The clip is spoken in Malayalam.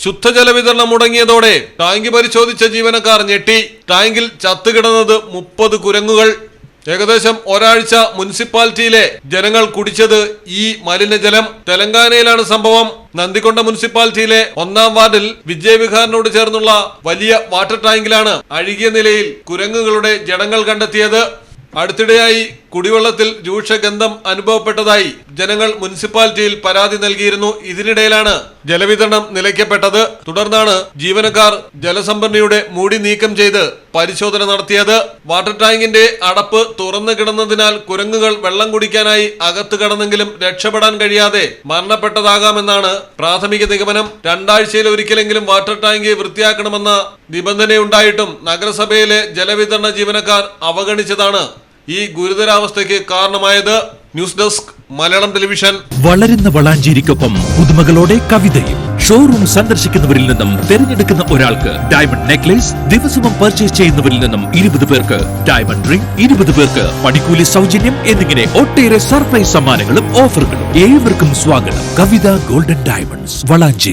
ശുദ്ധജല വിതരണം മുടങ്ങിയതോടെ ടാങ്ക് പരിശോധിച്ച ജീവനക്കാർ ഞെട്ടി. ടാങ്കിൽ ചത്തുകിടന്നത് മുപ്പത് കുരങ്ങുകൾ. ഏകദേശം ഒരാഴ്ച മുനിസിപ്പാലിറ്റിയിലെ ജനങ്ങൾ കുടിച്ചത് ഈ മലിനജലം. തെലങ്കാനയിലാണ് സംഭവം. നന്ദികൊണ്ട മുനിസിപ്പാലിറ്റിയിലെ ഒന്നാം വാർഡിൽ വിജയവിഹാറിനോട് ചേർന്നുള്ള വലിയ വാട്ടർ ടാങ്കിലാണ് അഴുകിയ നിലയിൽ കുരങ്ങുകളുടെ ജടങ്ങൾ കണ്ടെത്തിയത്. അടുത്തിടെയായി കുടിവെള്ളത്തിൽ രൂക്ഷഗന്ധം അനുഭവപ്പെട്ടതായി ജനങ്ങൾ മുനിസിപ്പാലിറ്റിയിൽ പരാതി നൽകിയിരുന്നു. ഇതിനിടയിലാണ് ജലവിതരണം നിലയ്ക്കപ്പെട്ടത്. തുടർന്നാണ് ജീവനക്കാർ ജലസംഭരണിയുടെ മൂടി നീക്കം ചെയ്ത് പരിശോധന നടത്തിയത്. വാട്ടർ ടാങ്കിന്റെ അടപ്പ് തുറന്നു കിടന്നതിനാൽ കുരങ്ങുകൾ വെള്ളം കുടിക്കാനായി അകത്തു കടന്നെങ്കിലും രക്ഷപ്പെടാൻ കഴിയാതെ മരണപ്പെട്ടതാകാമെന്നാണ് പ്രാഥമിക നിഗമനം. രണ്ടാഴ്ചയിൽ ഒരിക്കലെങ്കിലും വാട്ടർ ടാങ്ക് വൃത്തിയാക്കണമെന്ന നിബന്ധനയുണ്ടായിട്ടും നഗരസഭയിലെ ജലവിതരണ ജീവനക്കാർ അവഗണിച്ചതാണ്. ഈ ഗുരുതരാവസ്ഥയ്ക്ക് കാരണമായത് ന്യൂസ് ഡെസ്ക് മലയാളം ടെലിവിഷൻ. വളരുന്ന വളാഞ്ചേരിക്കൊപ്പം പുതുമകളോടെ കവിതയും. ഷോറൂം സന്ദർശിക്കുന്നവരിൽ നിന്നും തിരഞ്ഞെടുക്കുന്ന ഒരാൾക്ക് ഡയമണ്ട് നെക്ലേസ് ദിവസവും പർച്ചേസ് ചെയ്യുന്നവരിൽ നിന്നും ഇരുപത് പേർക്ക് ഡയമണ്ട് റിംഗ് ഇരുപത് പേർക്ക് പണിക്കൂലി സൗജന്യം എന്നിങ്ങനെ ഒട്ടേറെ സർപ്രൈസ് സമ്മാനങ്ങളും ഓഫറുകളും ഏവർക്കും സ്വാഗതം. Kavitha golden diamonds Valanchery.